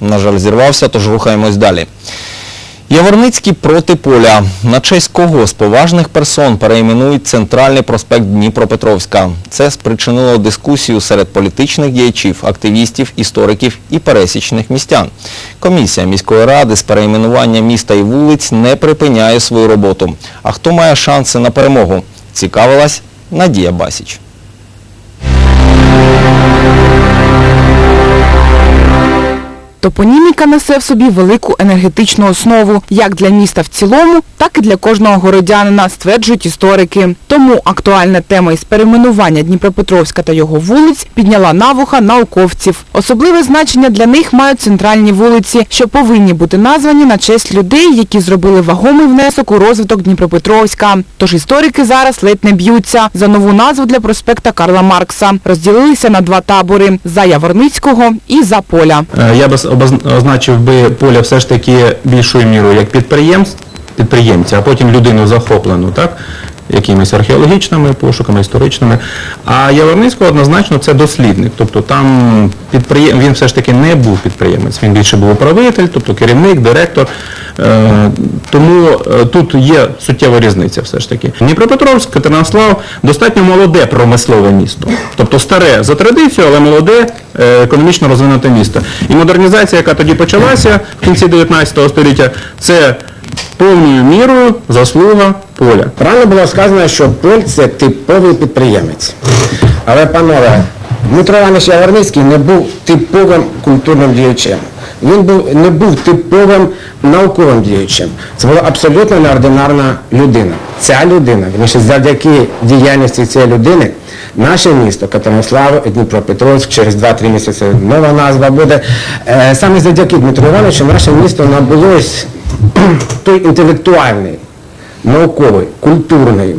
На жаль, зірвався, тож рухаємось далі. Яворницький проти поля. На честь кого з поважних персон перейменують центральний проспект Дніпропетровська. Це спричинило дискусію серед політичних діячів, активістів, істориків і пересічних містян. Комісія міської ради з перейменування міста і вулиць не припиняє свою роботу. А хто має шанси на перемогу? Цікавилась Надія Басіч. Топоніміка несе в собі велику енергетичну основу як для міста в цілому, так і для кожного городянина, стверджують історики. Тому актуальна тема із перейменування Дніпропетровська та його вулиць підняла на вуха науковців. Особливе значення для них мають центральні вулиці, що повинні бути названі на честь людей, які зробили вагомий внесок у розвиток Дніпропетровська. Тож історики зараз ледь не б'ються за нову назву для проспекта Карла Маркса. Розділилися на два табори – за Яворницького і за поля. Е, Я би означив би поля все ж таки більшою мірою як підприємця, а потім людину захоплену, так? Якимись археологічними пошуками, історичними. А Яворницького однозначно це дослідник. Тобто там підприєм... він все ж таки не був підприємець, він більше був управитель, тобто керівник, директор. Е, Тому е, тут є суттєва різниця все ж таки. Дніпропетровськ, Катеринослав достатньо молоде промислове місто. Тобто старе за традицією, але молоде е, економічно розвинуте місто. І модернізація, яка тоді почалася в кінці 19 століття, це повною мірою заслуга поля. Правильно було сказано, що Поль це типовий підприємець. Але, панове, Дмитро Іванович Яворницький не був типовим культурним діячем. Він був, не був типовим науковим діячем. Це була абсолютно неординарна людина. Ця людина, вірніше, завдяки діяльності цієї людини, наше місто Катеринослав, Дніпропетровськ, через 2-3 місяці нова назва буде. Е, Саме завдяки Дмитру Івановичу наше місто набуло ось той інтелектуальний науковий, культурний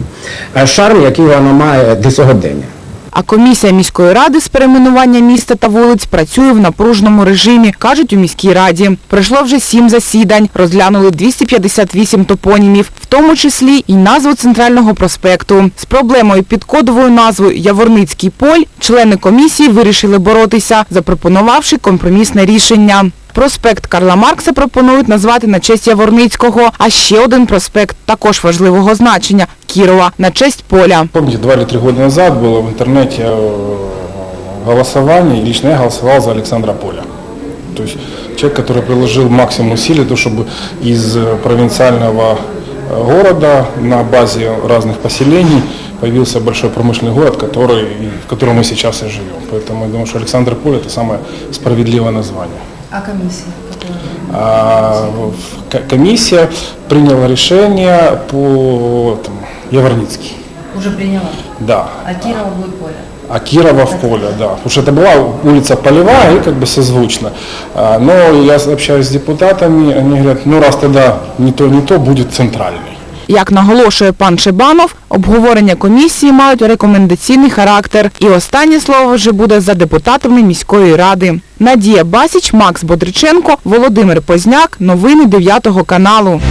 е, шарм, який воно має до сьогодення. А комісія міської ради з перейменування міста та вулиць працює в напруженому режимі, кажуть у міській раді. Пройшло вже сім засідань, розглянули 258 топонімів, в тому числі і назву центрального проспекту. З проблемою під кодовою назвою Яворницький поль члени комісії вирішили боротися, запропонувавши компромісне рішення. Проспект Карла Маркса пропонують назвати на честь Яворницького, а ще один проспект також важливого значення – Кірова на честь поля. Помните, два или три года назад было в интернете э, голосование, и лично я голосовал за Александра Поля. То есть человек, который приложил максимум усилий, то, чтобы из э, провинциального э, города на базе разных поселений появился большой промышленный город, который, в котором мы сейчас и живем. Поэтому я думаю, что Александр Поль это самое справедливое название. А комиссия? А, комиссия приняла решение по там, Яворницкий. Уже приняла. Да. А Кирова будет поле. А Кирова в поле, да. Потому что это была улица Полевая и как бы созвучно. А, Но я общаюсь с депутатами, они говорят, ну раз тогда не то, не то, будет центральный. Як наголошує пан Шибанов, обговорення комісії мають рекомендаційний характер. І останнє слово вже буде за депутатами міської ради. Надія Басіч, Макс Бодриченко, Володимир Позняк. Новини 9 каналу.